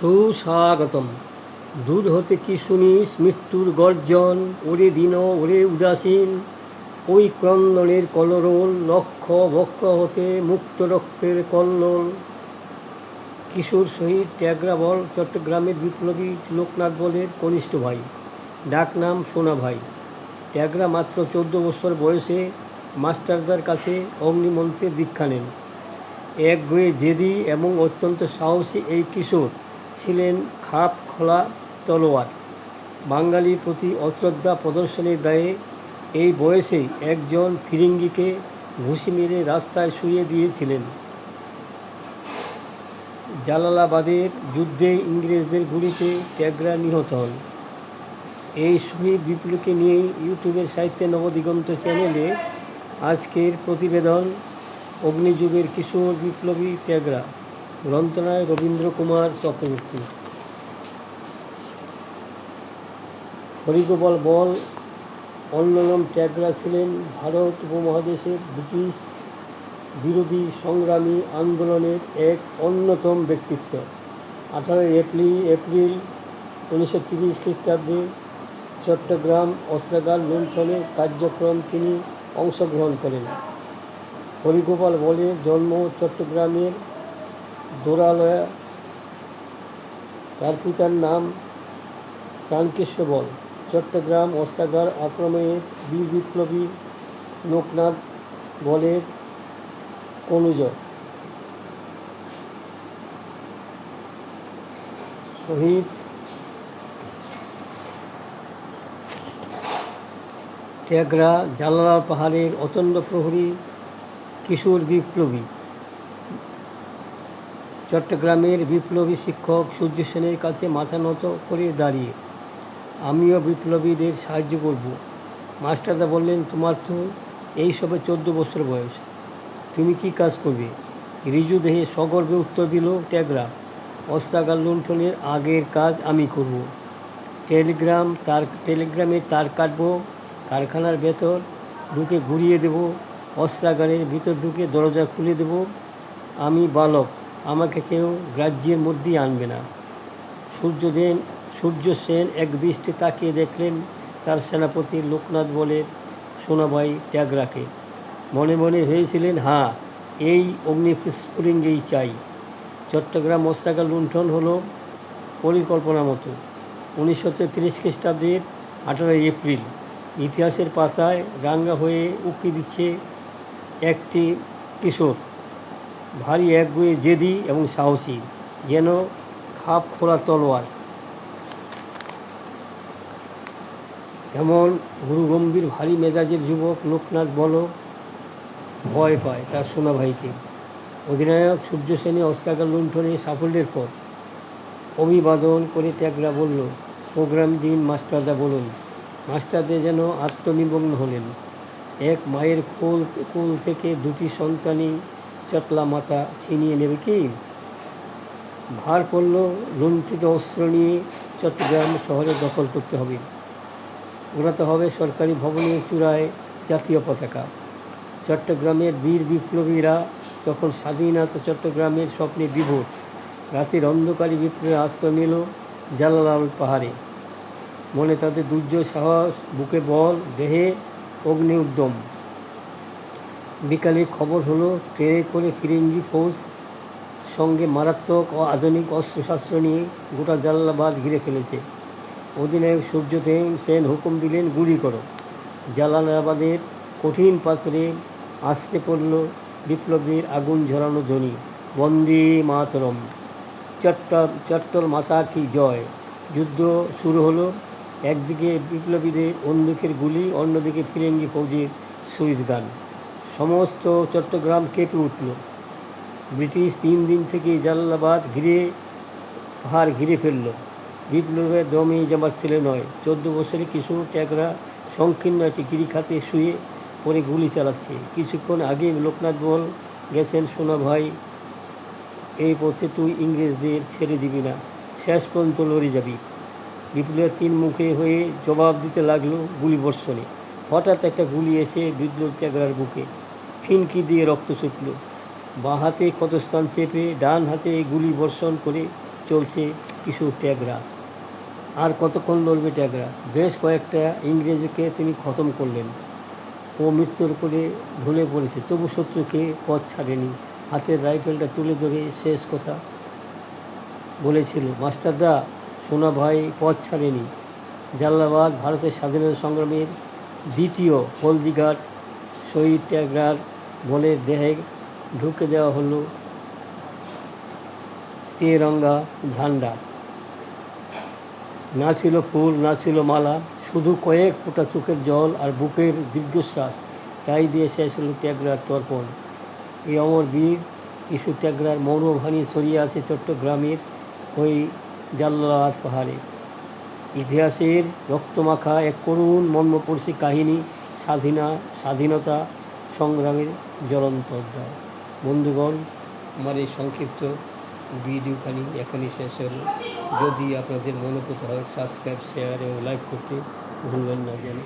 সুস্বাগতম। দূর হতে কি শুনিস, মৃত্যুর গর্জন? ওরে দিন, ওরে উদাসীন। ওই ক্রন্দনের কলরোল লক্ষ বক্ষ হতে মুক্ত রক্তের কল্লোল। কিশোর শহীদ ট্যাগরা বল চট্টগ্রামের বিপ্লবী লোকনাথ বলের কনিষ্ঠ ভাই। ডাকনাম সোনা ভাই। ট্যাগরা মাত্র চোদ্দ বছর বয়সে মাস্টারদার কাছে অগ্নিমন্ত্রের দীক্ষা নেন। এক গুয়ে জেদি এবং অত্যন্ত সাহসী এই কিশোর। ছিলেন খাপ খোলা তলোয়ার। বাঙালির প্রতি অশ্রদ্ধা প্রদর্শনের দায়ে এই বয়সেই একজন ফিরিঙ্গিকে ঘুষি মেরে রাস্তায় শুয়ে দিয়েছিলেন। জালালাবাদের যুদ্ধে ইংরেজদের গুলিতে ট্যাগরা নিহত হন। এই শহীদ বিপ্লবকে নিয়ে ইউটিউবের সাহিত্যে নবদিগন্ত চ্যানেলে আজকের প্রতিবেদন অগ্নিযুগের কিশোর বিপ্লবী ট্যাগরা। গ্রন্থনায় রবীন্দ্র কুমার চক্রবর্তী। হরিগোপাল বল অন্যনম ট্যাগরা ছিলেন ভারত উপমহাদেশের ব্রিটিশ বিরোধী সংগ্রামী আন্দোলনের এক অন্যতম ব্যক্তিত্ব। আঠারোই এপ্রিল এপ্রিল উনিশশো তিরিশ খ্রিস্টাব্দে চট্টগ্রাম অস্ত্রাগার লুণ্ঠনের কার্যক্রম তিনি অংশগ্রহণ করেন। হরিগোপাল বলের জন্ম চট্টগ্রামের দোরালয়া, তার পিতার নাম প্রাণকৃষ্ণ বল। চট্টগ্রাম অস্ত্রাগার আক্রমণের বীর বিপ্লবী লোকনাথ বলের অনুজ। শহীদ ট্যাগরা জালালাল পাহাড়ের অতন্ড প্রহরী কিশোর বিপ্লবী। চট্টগ্রামের বিপ্লবী শিক্ষক সূর্য সেনের কাছে মাথা নত করে দাঁড়িয়ে, আমিও বিপ্লবীদের সাহায্য করব। মাস্টারদা বললেন, তোমার তো এই সবে চোদ্দ বছর বয়স, তুমি কি কাজ করবে? রিজু দেহে সগর্বে উত্তর দিল, ট্যাগরা অস্ত্রাগার লুণ্ঠনের আগের কাজ আমি করব। টেলিগ্রাম তার, টেলিগ্রামে তার কাটবো, কারখানার ভেতর ঢুকে ঘুরিয়ে দেব অস্ত্রাগারের ভিতর ঢুকে দরজা খুলে দেব। আমি বালক আমাকে কেউ গ্রাহ্যের মধ্যেই আনবে না। সূর্যদেন সূর্য সেন এক দৃষ্টি তাকিয়ে দেখলেন তার সেনাপতি লোকনাথ বলের সোনাবাই ট্যাগরাকে। মনে মনে হয়েছিলেন হ্যাঁ এই অগ্নিস্ফুলিঙ্গেই চাই। চট্টগ্রাম অস্ত্রাগার লুণ্ঠন হলো পরিকল্পনা মতো। উনিশশো তেত্রিশ খ্রিস্টাব্দের আঠারোই এপ্রিল, ইতিহাসের পাতায় রাঙ্গা হয়ে উকি দিচ্ছে একটি কিশোর। ভারী একগুয়ে জেদি এবং সাহসী, যেন খাপ খোলা তলোয়ার। এমন গুরুগম্ভীর ভারী মেজাজের যুবক লোকনাথ বল ভয় পায় তার সোনা ভাইকে অধিনায়ক সূর্য সেনে অস্ত্রাগার লুণ্ঠনে সাফল্যের পর অভিবাদন করে ত্যাগরা বলল, প্রোগ্রাম দিন, মাস্টারদা, বলুন। মাস্টারদের যেন আত্মনিমগ্ন হলেন। এক মায়ের কোল কোল থেকে দুটি সন্তানই চটলা মাথা ছিনিয়ে নেবে কি? ভার পড়ল লুণ্ঠিত অস্ত্র নিয়ে চট্টগ্রাম শহরে দখল করতে হবে। ওড়াতে হবে সরকারি ভবনের চূড়ায় জাতীয় পতাকা। চট্টগ্রামের বীর বিপ্লবীরা তখন স্বাধীনতা চট্টগ্রামের স্বপ্নে বিভোর। রাতের অন্ধকারী বিপ্লবের আশ্রয় নিল জালালাল পাহাড়ে। মনে তাদের দুর্জয় সাহস, বুকে বল, দেহে অগ্নি উদ্যম বিকালে খবর হলো, ট্রেনে করে ফিরিঙ্গি ফৌজ সঙ্গে মারাত্মক ও আধুনিক অস্ত্রশস্ত্র নিয়ে গোটা জালালাবাদ ঘিরে ফেলেছে। অধিনায়ক সূর্যদেব সেন হুকুম দিলেন, গুলি করো। জালালাবাদের কঠিন পাথরে আসতে পড়ল বিপ্লবীর আগুন ঝরানো ধ্বনি, বন্দে মাতরম। চট্টল চট্টল মাতা কি জয়? যুদ্ধ শুরু হলো, একদিকে বিপ্লবীদের বন্দুকের গুলি, অন্যদিকে ফিরেঙ্গি ফৌজির সুইচ গান। সমস্ত চট্টগ্রাম কেঁপে উঠল। ব্রিটিশ তিন দিন থেকে জালালাবাদ ঘিরে, পাহাড় ঘিরে ফেলল। বিপ্লবের দমে যাবার ছেলে নয়। চোদ্দ বছরে কিছু ট্যাগরা সংকীর্ণ একটি গিরিখাতে শুয়ে পরে গুলি চালাচ্ছে। কিছুক্ষণ আগে লোকনাথ বল গেছেন সোনা ভাই, এই পথে তুই ইংরেজদের ছেড়ে দিবি না, শেষ পর্যন্ত লড়ে যাবি। বিপ্লবের তিন মুখে হয়ে জবাব দিতে লাগল গুলি বর্ষণে। হঠাৎ একটা গুলি এসে বিপ্লব ট্যাগরার বুকে ফিনকি দিয়ে রক্ত ছুটল। বাঁ হাতে ক্ষতস্থান চেপে, ডান হাতে গুলি বর্ষণ করে চলছে কিছু ট্যাগরা। আর কতক্ষণ লড়বে ট্যাগরা? বেশ কয়েকটা ইংরেজকে তিনি খতম করলেন ও মৃত্যুর করে ঢলে পড়েছে। তবু শত্রুকে পথ ছাড়েনি। হাতের রাইফেলটা তুলে ধরে শেষ কথা বলেছিল মাস্টারদা সোনা ভাই পথ ছাড়েনি। জাল্লাবাদ, ভারতের স্বাধীনতা সংগ্রামের দ্বিতীয় হলদিঘাট শহীদ ট্যাগরার বলের দেহে ঢুকে দেওয়া হলো তেরঙ্গা ঝান্ডা। না ছিল ফুল, না ছিল মালা, শুধু কয়েক ফোঁটা চোখের জল আর বুকের দীর্ঘশ্বাস। তাই দিয়ে শেষ হলো ট্যাগরার তর্পণ। এই অমর বীর ইস্যু ট্যাগরার মৌনভানি ছড়িয়ে আছে চট্টগ্রামের ওই জাল্লাবাদ পাহাড়ে। ইতিহাসের রক্তমাখা এক করুণ মর্মপর্শী কাহিনী, স্বাধীনা, স্বাধীনতা সংগ্রামের জ্বলন্ত অধ্যায় বন্ধুগণ, আমার এই সংক্ষিপ্ত ভিডিওখানি এখানেই শেষ হল। যদি আপনাদের মনোভূত হয় সাবস্ক্রাইব শেয়ার এবং লাইক করতে ভুলবেন না যেন।